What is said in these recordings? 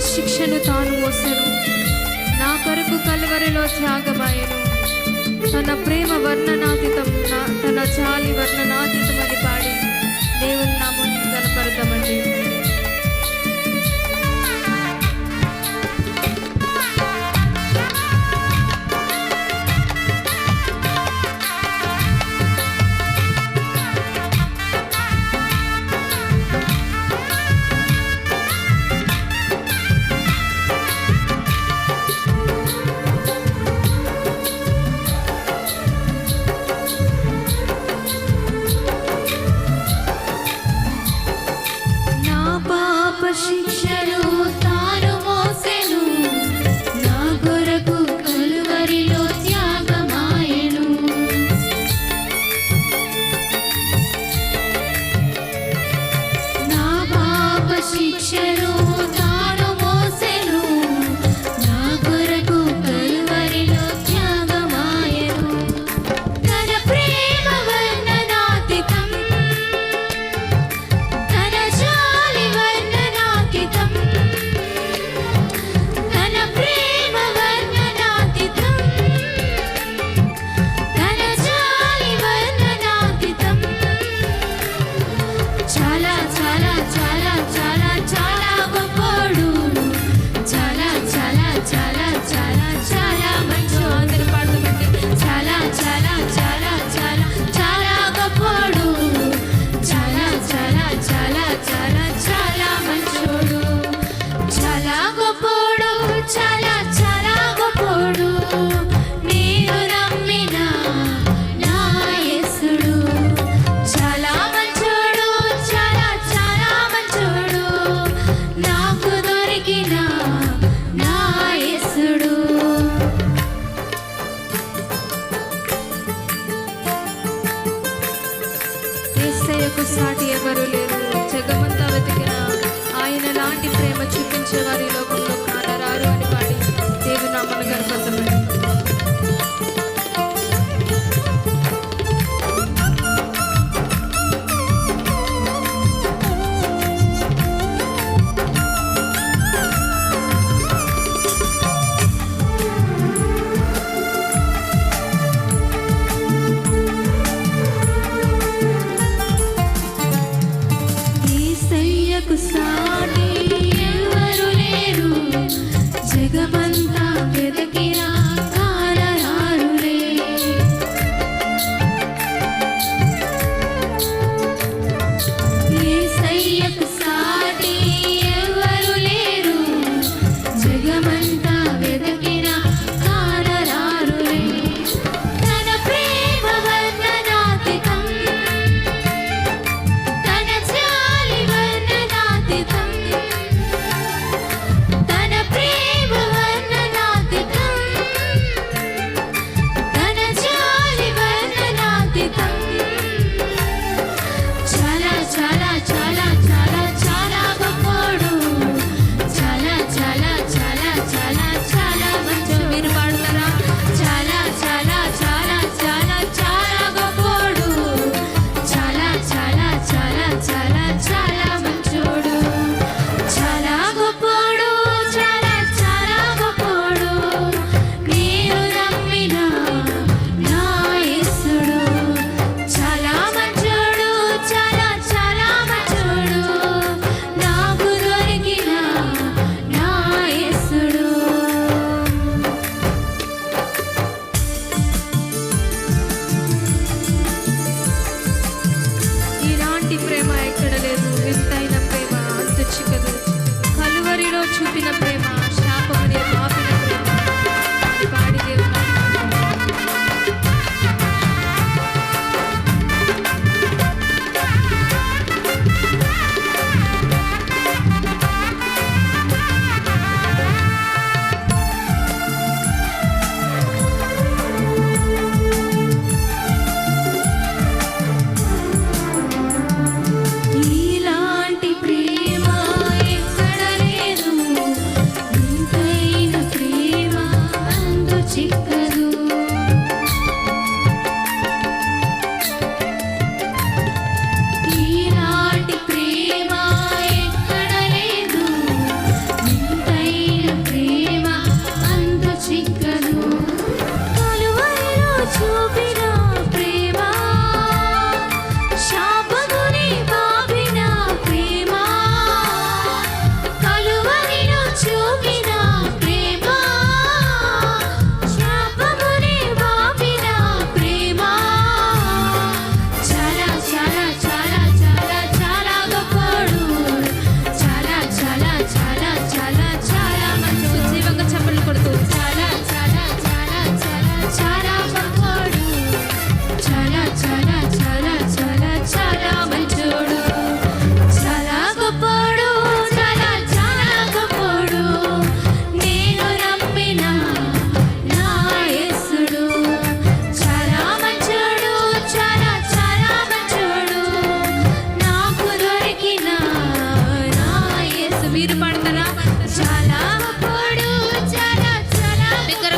శిక్షను తాను మోసెను. నా కొరకు కలువరిలో త్యాగమాయను. తన ప్రేమ వర్ణనాతీతం తన చాలి వర్ణనాతీతం అని పాడి దేవుని నామని కనపడతామండి ఆయనకు సాటి ఎవరు లేరు. జగమంతా వెతికిన ఆయన లాంటి ప్రేమ చూపించే వారి లోకంలో కానరారు అని పాడి దేవుని అమ్మను గర్భతమైన యుగమంతా వెదక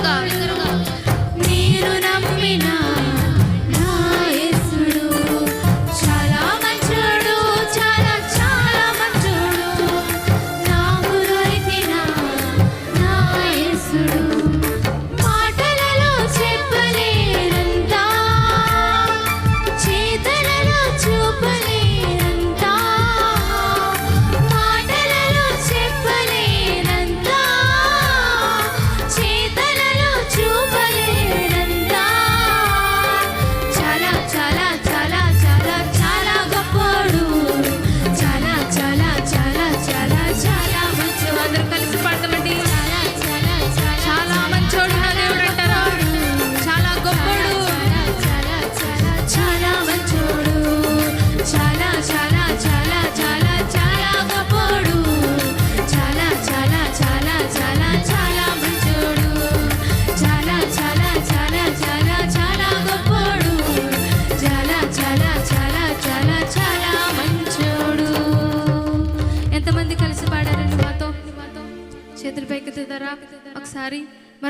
是的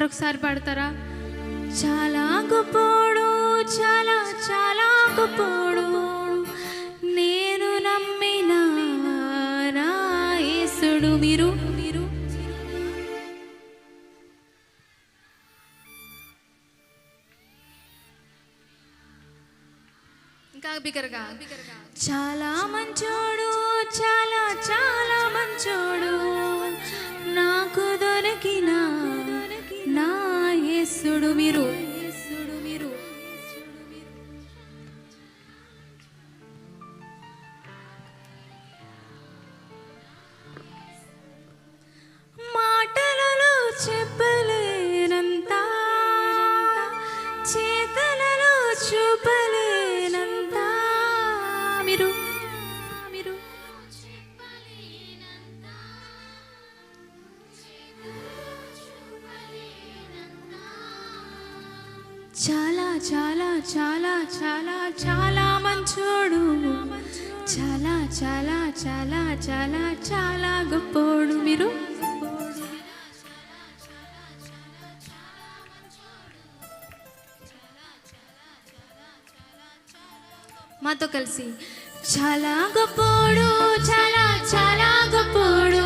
మరొకసారి పాడతారా? చాలా గొప్పోడు చాలా చాలా గొప్పోడు. నేను నమ్మిన రాయసుడు మీరు. మీరు ఇంకా బిగరగా చాలా మంచోడు చాలా చాలా మంచోడు. Miru. చాలా చాలా చాలా చాలా చాలా మంచోడు. చాలా చాలా చాలా చాలా చాలా గొప్పోడు మీరు. మాతో కలిసి చాలా గొప్పోడు చాలా చాలా గొప్పోడు.